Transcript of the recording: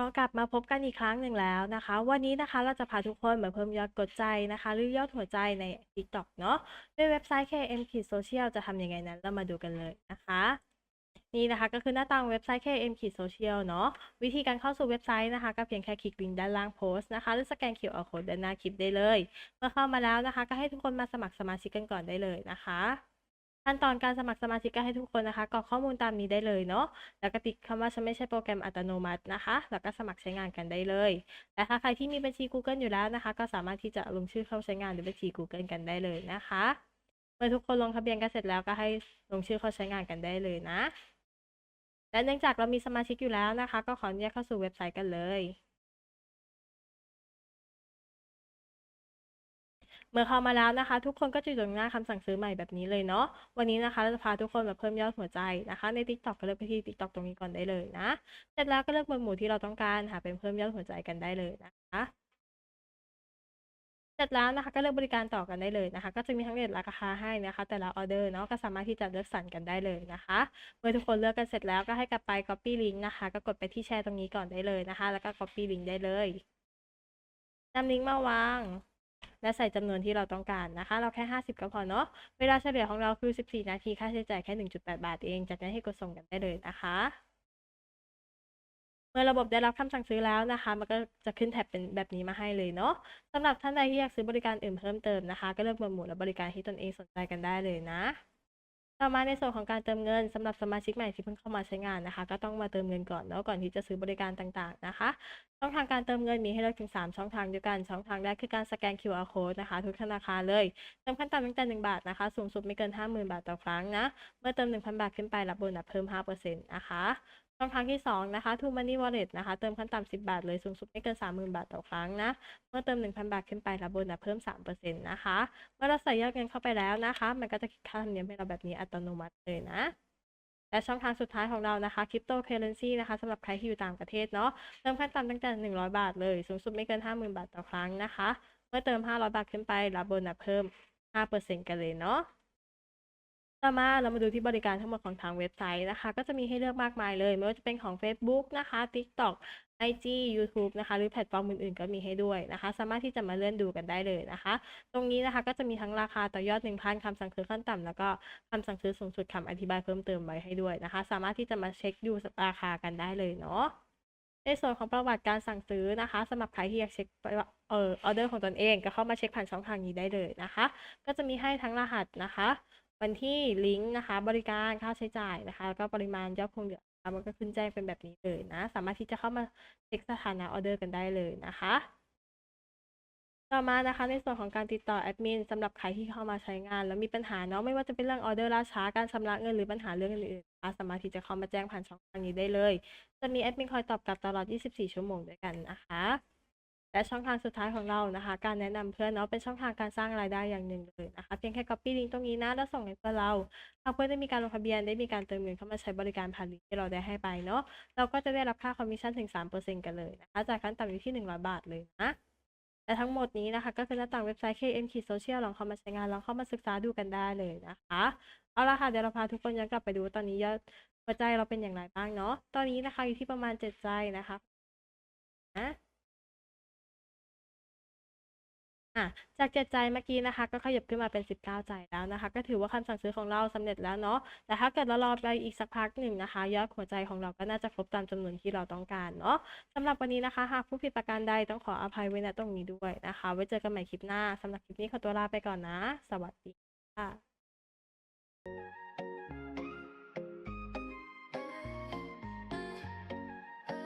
ก็กลับมาพบกันอีกครั้งหนึ่งแล้วนะคะ วันนี้นะคะเราจะพาทุกคนมาเพิ่มยอดกดใจนะคะ หรือยอดหัวใจใน TikTok เนาะด้วยเว็บไซต์ KM k i d Social จะทำยังไงนั้นเรามาดูกันเลยนะคะ นี่นะคะก็คือหน้าต่างเว็บไซต์ KM k i d Social เนาะวิธีการเข้าสู่เว็บไซต์นะคะ ก็เพียงแค่คลิกลิงก์ด้านล่างโพสต์นะคะ หรือสแกน QR Code ด้านหน้าคลิปได้เลย เมื่อเข้ามาแล้วนะคะ ก็ให้ทุกคนมาสมัครสมาชิกกันก่อนได้เลยนะคะ ขั้นตอนการสมัครสมาชิกก็ให้ทุกคนนะคะกรอกข้อมูลตามนี้ได้เลยเนาะแล้วก็ติ๊กคำว่าฉันไม่ใช่โปรแกรมอัตโนมัตินะคะ แล้วก็สมัครใช้งานกันได้เลยแต่ถ้าใครที่มีบัญชี Google อยู่แล้วนะคะ ก็สามารถที่จะลงชื่อเข้าใช้งานด้วยบัญชี Google กันได้เลยนะคะเมื่อทุกคนลงทะเบียนกันเสร็จแล้วก็ให้ลงชื่อเข้าใช้งานกันได้เลยนะและเนื่องจากเรามีสมาชิกอยู่แล้วนะคะ ก็ขออนุญาตเข้าสู่เว็บไซต์กันเลย เมื่อเข้ามาแล้วนะคะ ทุกคนก็จะอยู่ตรงหน้าคำสั่งซื้อใหม่แบบนี้เลยเนาะวันนี้นะคะเราจะพาทุกคนมาเพิ่มยอดหัวใจนะคะ ใน TikTok ก็เลือกไปที่ TikTok ตรงนี้ก่อนได้เลยนะเสร็จแล้วก็เลือกหมวดหมู่ที่เราต้องการหาเป็นเพิ่มยอดหัวใจกันได้เลยนะคะเสร็จแล้วนะคะก็เลือกบริการต่อกันได้เลยนะคะ ก็จะมีทั้งเรทราคาให้นะคะ แต่ละออเดอร์เนาะก็สามารถที่จะเลือกสรรกันได้เลยนะคะ เมื่อทุกคนเลือกกันเสร็จแล้วก็ให้กลับไป copy link นะคะ ก็กดไปที่แชร์ตรงนี้ก่อนได้เลยนะคะ แล้วก็ copy link ได้เลยนำลิงก์มาวาง และใส่จำนวนที่เราต้องการนะคะ เราแค่ 50 ก็พอเนาะ เวลาเฉลี่ยของเราคือ 14 นาที ค่าใช้จ่ายแค่ 1.8 บาทเอง จากนั้นให้กดส่งกันได้เลยนะคะ เมื่อระบบได้รับคำสั่งซื้อแล้วนะคะ มันก็จะขึ้นแท็บเป็นแบบนี้มาให้เลยเนาะสำหรับท่านใดที่อยากซื้อบริการอื่นเพิ่มเติมนะคะ ก็เลือกหมวดหมู่และบริการที่ตนเองสนใจกันได้เลยนะ ต่อมาในส่วนของการเติมเงินสำหรับสมาชิกใหม่ที่เพิ่งเข้ามาใช้งานนะคะ ก็ต้องมาเติมเงินก่อนเนาะก่อนที่จะซื้อบริการต่างๆนะคะ ช่องทางการเติมเงินมีให้เลือกถึง 3 ช่องทางด้วยกัน ช่องทางแรกคือการสแกน QR code นะคะ ทุกธนาคารเลยเติมขั้นต่ำตั้งแต่ 1 บาทนะคะ สูงสุดไม่เกิน 50,000 บาทต่อครั้งนะ เมื่อเติม 1,000 บาทขึ้นไปรับโบนัสเพิ่ม 5%นะคะ ช่องทางที่ 2 นะคะ True Money Wallet นะคะ เติมขั้นต่ำ10 บาทเลย สูงสุดไม่เกิน 30,000 บาทต่อครั้งนะ เมื่อเติม 1,000 บาทขึ้นไปรับโบนัสเพิ่ม 3%นะคะ เมื่อเราใส่ยอดเงินเข้าไปแล้วนะคะ มันก็จะคิดค่าธรรมเนียมให้เราแบบนี้อัตโนมัติเลยนะและช่องทางสุดท้ายของเรานะคะคริปโตเคอเรนซีนะคะสำหรับใครที่อยู่ต่างประเทศเนาะเติมขั้นต่ำตั้งแต่ 100 บาทเลย สูงสุดไม่เกิน 50,000 บาทต่อครั้งนะคะ เมื่อเติม 500 บาทขึ้นไปรับโบนัสเพิ่ม 5%กันเลยเนาะ ต่อมาเรามาดูที่บริการทั้งหมดของทางเว็บไซต์นะคะ ก็จะมีให้เลือกมากมายเลยไม่ว่าจะเป็นของ Facebook นะคะ TikTok IG YouTube นะคะ หรือแพลตฟอร์มอื่น ๆ ก็มีให้ด้วยนะคะ สามารถที่จะมาเลื่อนดูกันได้เลยนะคะ ตรงนี้นะคะก็จะมีทั้งราคาต่อยอด 1,000คำสั่งซื้อขั้นต่ำแล้วก็คำสั่งซื้อสูงสุดคำอธิบายเพิ่มเติมไว้ให้ด้วยนะคะ สามารถที่จะมาเช็คดูราคากันได้เลยเนาะในส่วนของประวัติการสั่งซื้อนะคะสำหรับใครที่อยากเช็คเอ่อออเดอร์ของตนเอง ก็เข้ามาเช็คผ่านช่องทางนี้ได้เลยนะคะ ก็จะมีให้ทั้งรหัสนะคะ วันที่ลิงก์นะคะ บริการค่าใช้จ่ายนะคะแล้วก็ปริมาณยอดคงเหลือนะคะมันก็ขึ้นแจ้งเป็นแบบนี้เลยนะ สามารถที่จะเข้ามาเช็คสถานะออเดอร์กันได้เลยนะคะ ต่อมานะคะในส่วนของการติดต่อแอดมินสำหรับใครที่เข้ามาใช้งาน แล้วมีปัญหาเนาะไม่ว่าจะเป็นเรื่องออเดอร์ล่าช้าการชำระเงินหรือปัญหาเรื่องอื่นๆนะคะสามารถที่จะเข้ามาแจ้งผ่านช่องทางนี้ได้เลย จะมีแอดมินคอยตอบกลับตลอด 24 ชั่วโมงด้วยกันนะคะ และช่องทางสุดท้ายของเรานะคะ การแนะนำเพื่อนเนาะเป็นช่องทางการสร้างรายได้อย่างหนึ่งเลยนะคะ เพียงแค่ copy link ตรงนี้นะแล้วส่งให้เพื่อนเราหากเพื่อนได้มีการลงทะเบียนได้มีการเติมเงินเข้ามาใช้บริการผ่านลิงก์ที่เราได้ให้ไปเนาะเราก็จะได้รับค่าคอมมิชชั่นถึง 3%กันเลยนะคะจากขั้นต่ำอยู่ที่ 100 บาทเลยนะและทั้งหมดนี้นะคะ ก็คือหน้าต่างเว็บไซต์ KM k Social ลองเข้ามาใช้งานลองเข้ามาศึกษาดูกันได้เลยนะคะเอาละค่ะเดี๋ยวเราพาทุกคนย้อนกลับไปดูตอนนี้ยอดหัวใจเราเป็นอย่างไรบ้างเนาะตอนนี้นะคะอยู่ที่ประมาณ7ใจนะคะนะ อะจากเจ็ดใจเมื่อกี้นะคะ ก็ขยับขึ้นมาเป็น 19 ใจแล้วนะคะ ก็ถือว่าคำสั่งซื้อของเราสำเร็จแล้วเนาะแต่ถ้าเกิดเรารอไปอีกสักพักหนึ่งนะคะ ยอดหัวใจของเราก็น่าจะครบตามจำนวนที่เราต้องการเนาะสำหรับวันนี้นะคะหากผู้ผิดประการใดต้องขออภัยไว้ณตรงนี้ด้วยนะคะ ไว้เจอกันใหม่คลิปหน้าสำหรับคลิปนี้ขอตัวลาไปก่อนนะ สวัสดีค่ะ